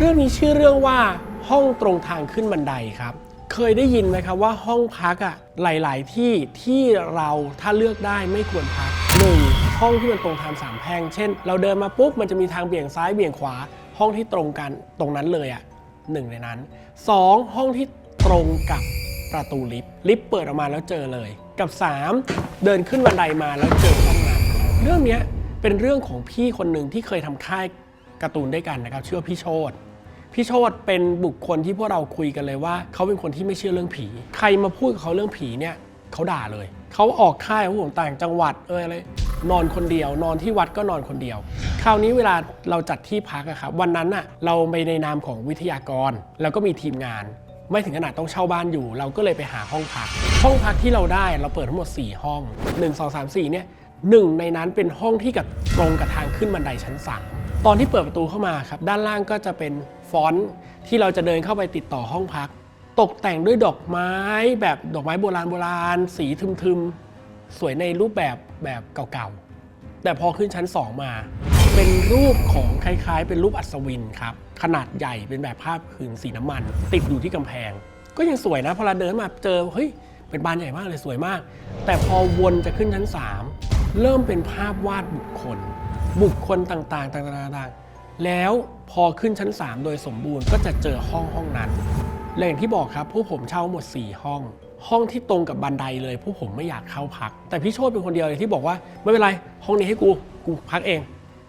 เรื่องนี้ชื่อเรื่องว่าห้องตรงทางขึ้นบันไดครับ เคยได้ยินไหมครับว่าห้องพักอะหลาย ๆ ที่ที่เราถ้าเลือกได้ไม่ควรพักหนึ่งห้องที่มันตรงทางสามแพร่งเช่น เราเดินมาปุ๊บมันจะมีทางเบี่ยงซ้ายเบี่ยงขวา ห้องที่ตรงกันตรงนั้นเลยอะหนึ่งในนั้นสองห้องที่ตรงกับประตูลิฟต์ลิฟต์เปิดออกมาแล้วเจอเลย กับสามเดินขึ้นบันไดมาแล้วเจอห้องนั้นเรื่องนี้เป็นเรื่องของพี่คนหนึ่งที่เคยทำค่าย การ์ตูนด้วยกันนะครับชื่อพี่โชตพี่โชตเป็นบุคคลที่พวกเราคุยกันเลยว่า เขาเป็นคนที่ไม่เชื่อเรื่องผี ใครมาพูดกับเขาเรื่องผีเนี่ยเขาด่าเลย เขาออกค่ายของผมต่างจังหวัดเอออะไรนอนคนเดียวนอนที่วัดก็นอนคนเดียว คราวนี้เวลาเราจัดที่พักอะครับวันนั้นอะเราไปในนามของวิทยากร แล้วก็มีทีมงาน ไม่ถึงขนาดต้องเช่าบ้านอยู่ เราก็เลยไปหาห้องพัก ห้องพักที่เราได้เราเปิดทั้งหมด 4 ห้อง 1 2 3 4เนี่ยหนึ่งในนั้นเป็นห้องที่กับตรงกับทางขึ้นบันไดชั้น3 ตอนที่เปิดประตูเข้ามาครับด้านล่างก็จะเป็นฟอนต์ที่เราจะเดินเข้าไปติดต่อห้องพัก ตกแต่งด้วยดอกไม้แบบดอกไม้โบราณโบราณ สีทึมๆ สวยในรูปแบบแบบเก่าๆ แต่พอขึ้นชั้น 2 มา เป็นรูปของคล้ายๆ เป็นรูปอัศวินครับ ขนาดใหญ่เป็นแบบภาพผืนสีน้ำมัน ติดอยู่ที่กำแพง ก็ยังสวยนะพอเราเดินมาเจอเฮ้ยเป็นบานใหญ่มากเลยสวยมาก แต่พอวนจะขึ้นชั้น 3 เริ่มเป็นภาพวาดบุคคล บุคคลต่างๆ ต่างๆ แล้วพอขึ้นชั้น 3 โดยสมบูรณ์ก็จะเจอห้องห้องนั้นและอย่างที่บอกครับพวกผมเช่าหมด 4 ห้อง ห้องที่ตรงกับบันไดเลยพวกผมไม่อยากเข้าพัก แต่พี่โชตเป็นคนเดียวเลยที่บอกว่าไม่เป็นไร ห้องนี้ให้กูกูพักเอง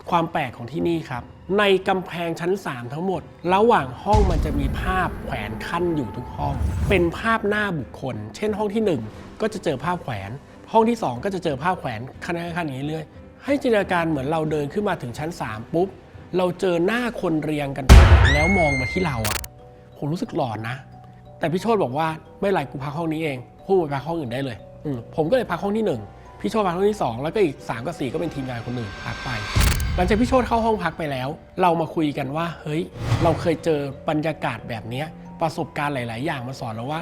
ความแปลกของที่นี่ครับ ในกำแพงชั้น 3 ทั้งหมด ระหว่างห้องมันจะมีภาพแขวนขั้นอยู่ทุกห้อง เป็นภาพหน้าบุคคล เช่นห้องที่ 1 ก็จะเจอภาพแขวน ห้องที่ 2 ก็จะเจอภาพแขวนขั้นขั้นอย่างนี้เรื่อย ให้จินตนาการเหมือนเราเดินขึ้นมาถึงชั้น 3 ปุ๊บ เราเจอหน้าคนเรียงกัน แล้วมองมาที่เราอะผมรู้สึกหลอนนะ แต่พี่โชตบอกว่าไม่ไรกูพักห้องนี้เองพูดไปพักห้องอื่นได้เลยอมผมก็เลยพักห้องที่หนึ่งพี่โชตพักห้องที่สองแล้วก็อีกสามกับสี่ก็เป็นทีมงานคนอื่นพักไป หลังจากพี่โชตเข้าห้องพักไปแล้ว เรามาคุยกันว่า เฮ้ย เราเคยเจอบรรยากาศแบบนี้ประสบการณ์หลาย ๆ อย่างมาสอนเราว่า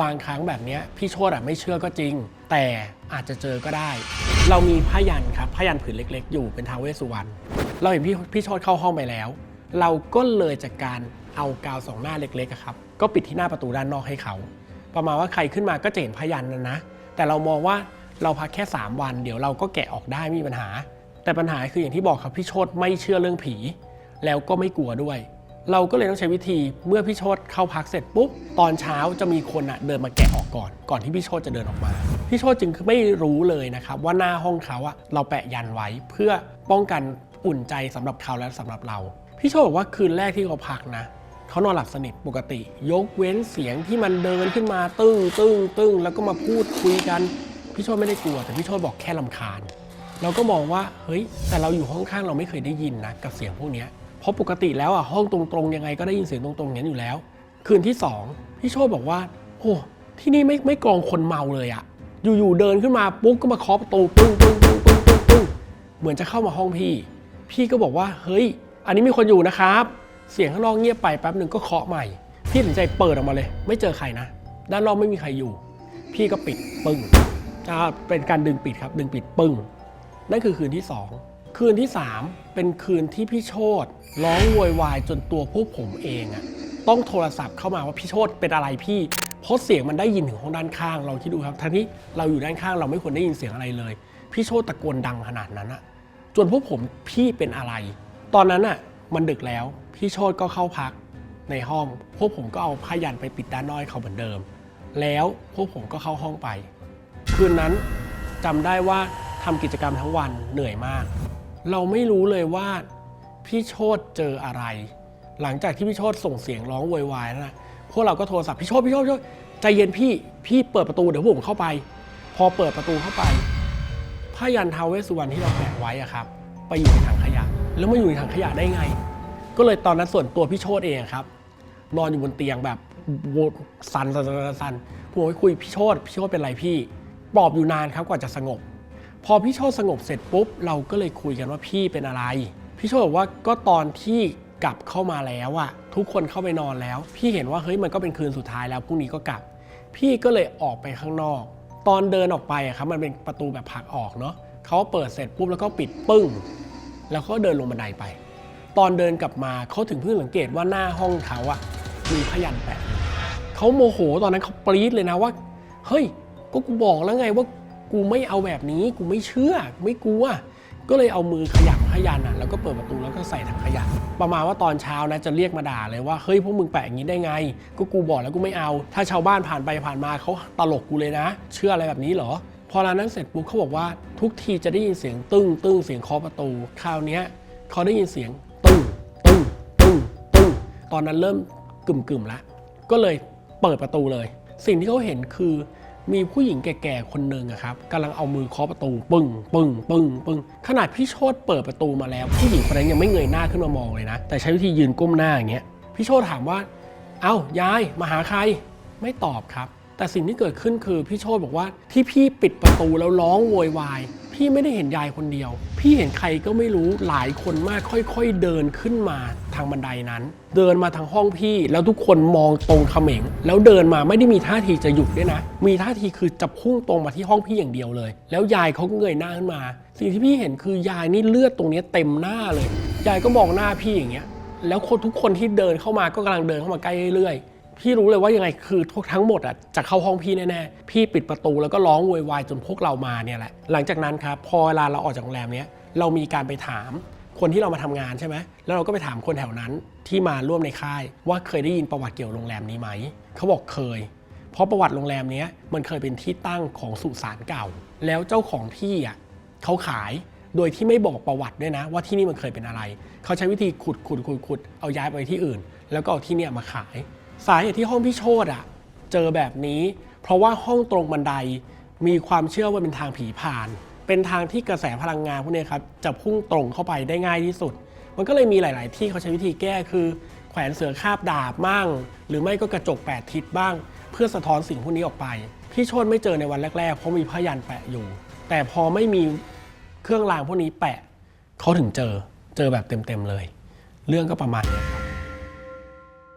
บางครั้งแบบนี้พี่โชตอะไม่เชื่อก็จริง แต่อาจจะเจอก็ได้ เรามีผ้ายันครับผ้ายันผืนเล็ก ๆ อยู่เป็นทาวเวสสุวรรณเราเห็นพี่พี่โชตเข้าห้องไปแล้ว เราก็เลยจากการเอากาวสองหน้าเล็กๆครับก็ปิดที่หน้าประตูด้านนอกให้เขา ประมาณว่าใครขึ้นมาก็จะเห็นพยันนะนะ แต่เรามองว่าเราพักแค่ 3 วันเดี๋ยวเราก็แกะออกได้ไม่มีปัญหา แต่ปัญหาคืออย่างที่บอกครับพี่โชตไม่เชื่อเรื่องผี แล้วก็ไม่กลัวด้วย เราก็เลยต้องใช้วิธีเมื่อพี่โชตเข้าพักเสร็จปุ๊บตอนเช้าจะมีคนอะเดินมาแกะออกก่อน ก่อนที่พี่โชตจะเดินออกมา พี่โชตจึงไม่รู้เลยนะครับว่าหน้าห้องเขาอะเราแปะยันไว้เพื่อป้องกันอุ่นใจสำหรับเขาและสำหรับเรา พี่โชตบอกว่าคืนแรกที่เขาพักนะเขานอนหลับสนิทปกติ ยกเว้นเสียงที่มันเดินขึ้นมาตึ้งตึ้งตึ้งแล้วก็มาพูดคุยกันพี่โชตไม่ได้กลัว แต่พี่โชตบอกแค่ลำคาญเราก็มองว่าเฮ้ยแต่เราอยู่ห้องข้างเราไม่เคยได้ยินนะกับเสียงพวกนี้ เพราะปกติแล้วอะห้องตรงๆยังไงก็ได้ยินเสียงตรงๆอย่างนั้นอยู่แล้ว คืนที่สองพี่โชตบอกว่าโอ้ที่นี่ไม่ไม่กรองคนเมาเลยอะ อยู่ๆเดินขึ้นมาปุ๊บก็มาเคาะประตูปึ้งปึ้งปึ้งปึ้งปึ้งปึ้งเหมือนจะเข้ามาห้องพี่ พี่ก็บอกว่าเฮ้ย อันนี้มีคนอยู่นะครับ เสียงข้างนอกเงียบไปแป๊บหนึ่งก็เคาะใหม่ พี่ตัดสินใจเปิดออกมาเลย ไม่เจอใครนะ ด้านนอกไม่มีใครอยู่ พี่ก็ปิดปึ้งอ่าเป็นการดึงปิดครับ ดึงปิดปึ้งนั่นคือคืนที่2 คืนที่ 3 เป็นคืนที่พี่โชตร้องโวยวายจนตัวพวกผมเองอะต้องโทรศัพท์เข้ามาว่าพี่โชตเป็นอะไรพี่ เพราะเสียงมันได้ยินถึงห้องด้านข้างลองคิดดูครับทั้งที่เราอยู่ด้านข้างเราไม่ควรได้ยินเสียงอะไรเลย พี่โชตตะโกนดังขนาดนั้นอะจนพวกผมพี่เป็นอะไร ตอนนั้นอะมันดึกแล้วพี่โชตก็เข้าพักในห้อง พวกผมก็เอาผ้ายันไปปิดด้านนอกเขาเหมือนเดิม แล้วพวกผมก็เข้าห้องไป คืนนั้นจำได้ว่าทำกิจกรรมทั้งวันเหนื่อยมาก เราไม่รู้เลยว่าพี่โชตเจออะไร หลังจากที่พี่โชตส่งเสียงร้องโวยวายนั่นนะพวกเราก็โทรศัพท์พี่โชตพี่โชตพี่โชตใจเย็นพี่พี่เปิดประตูเดี๋ยวพวกผมเข้าไป พอเปิดประตูเข้าไปผ้ายันทาวเวสสุวรรณที่เราแปะไว้อะครับ ไปอยู่ในถังขยะ แล้วมาอยู่ในถังขยะได้ไง ก็เลยตอนนั้นส่วนตัวพี่โชตเองครับ นอนอยู่บนเตียงแบบโวสันสันสันสันผมไปคุยพี่โชตพี่โชตเป็นไรพี่ปลอบอยู่นานครับกว่าจะสงบ พอพี่โชตสงบเสร็จปุ๊บ เราก็เลยคุยกันว่าพี่เป็นอะไร พี่โชตบอกว่าก็ตอนที่กลับเข้ามาแล้วอะทุกคนเข้าไปนอนแล้ว พี่เห็นว่าเฮ้ยมันก็เป็นคืนสุดท้ายแล้วพรุ่งนี้ก็กลับ พี่ก็เลยออกไปข้างนอก ตอนเดินออกไปอะครับมันเป็นประตูแบบผลักออกเนาะเขาเปิดเสร็จปุ๊บแล้วก็ปิดปึ้ง แล้วก็เดินลงบันไดไป ตอนเดินกลับมาเขาถึงเพิ่งสังเกตว่าหน้าห้องเขาอะมีพยันแปะเขาโมโหตอนนั้นเขาปรี๊ดเลยนะว่า เฮ้ย ก็กูบอกแล้วไงว่า กูไม่เอาแบบนี้ กูไม่เชื่อ ไม่กลัว ก็เลยเอามือขยับพยันอะ แล้วก็เปิดประตูแล้วก็ใส่ถังขยะ ประมาณว่าตอนเช้านะจะเรียกมาด่าเลยว่า เฮ้ยพวกมึงแปะอย่างนี้ได้ไง ก็กูบอกแล้วกูไม่เอา ถ้าชาวบ้านผ่านไปผ่านมาเขาตลกกูเลยนะ เชื่ออะไรแบบนี้เหรอ พอร้านนั้นเสร็จปุ๊บเขาบอกว่าทุกทีจะได้ยินเสียงตึ้งตึ้งเสียงเคาะประตู คราวนี้เขาได้ยินเสียงตึ้งตึ้งตึ้งตึ้งตอนนั้นเริ่มกึ่มกึ่มๆละ ก็เลยเปิดประตูเลย สิ่งที่เขาเห็นคือ มีผู้หญิงแก่ๆคนหนึ่งครับกำลังเอามือเคาะประตู ปึ้งปึ้งปึ้งปึ้งขนาดพี่โชตเปิดประตูมาแล้ว ผู้หญิงคนนั้นยังไม่เงยหน้าขึ้นมามองเลยนะ แต่ใช้วิธียืนก้มหน้าอย่างเงี้ยพี่โชตถามว่า เอ้ายายมาหาใครไม่ตอบครับ แต่สิ่งที่เกิดขึ้นคือพี่โชตบอกว่าที่พี่ปิดประตูแล้วร้องโวยวาย พี่ไม่ได้เห็นยายคนเดียว พี่เห็นใครก็ไม่รู้หลายคนมากค่อยๆ เดินขึ้นมาทางบันไดนั้น เดินมาทางห้องพี่แล้วทุกคนมองตรงเขม็ง แล้วเดินมาไม่ได้มีท่าทีจะหยุดด้วยนะ มีท่าทีคือจะพุ่งตรงมาที่ห้องพี่อย่างเดียวเลย แล้วยายเขาก็เงยหน้าขึ้นมา สิ่งที่พี่เห็นคือยายนี่เลือดตรงนี้เต็มหน้าเลยยายก็มองหน้าพี่อย่างเงี้ยแล้วคนทุกคนที่เดินเข้ามาก็กำลังเดินเข้ามาใกล้เรื่อย พี่รู้เลยว่ายังไงคือพวกทั้งหมดอะจะเข้าห้องพี่แน่ๆ พี่ปิดประตูแล้วก็ร้องโวยวายจนพวกเรามาเนี่ยแหละ หลังจากนั้นครับพอเวลาเราออกจากโรงแรมเนี้ยเรามีการไปถามคนที่เรามาทำงานใช่ไหมแล้วเราก็ไปถามคนแถวนั้นที่มาร่วมในค่าย ว่าเคยได้ยินประวัติเกี่ยวกับโรงแรมนี้ไหม เขาบอกเคย เพราะประวัติโรงแรมนี้มันเคยเป็นที่ตั้งของสุสานเก่า แล้วเจ้าของที่อะเขาขายโดยที่ไม่บอกประวัติด้วยนะ ว่าที่นี่มันเคยเป็นอะไร เขาใช้วิธีขุดขุดขุดขุดเอาย้ายไปที่อื่น แล้วก็เอาที่เนี่ยมาขาย สาเหตุที่ห้องพี่โชตอะเจอแบบนี้ เพราะว่าห้องตรงบันไดมีความเชื่อว่าเป็นทางผีผ่าน เป็นทางที่กระแสพลังงานพวกนี้ครับจะพุ่งตรงเข้าไปได้ง่ายที่สุด มันก็เลยมีหลาย ๆ ที่เขาใช้วิธีแก้คือ แขวนเสือคาบดาบบ้างหรือไม่ก็กระจกแปดทิศบ้าง เพื่อสะท้อนสิ่งพวกนี้ออกไป พี่โชตไม่เจอในวันแรก ๆ เพราะมีพยันแปะอยู่ แต่พอไม่มีเครื่องรางพวกนี้แปะเขาถึงเจอเจอแบบเต็ม ๆ เลย เรื่องก็ประมาณนี้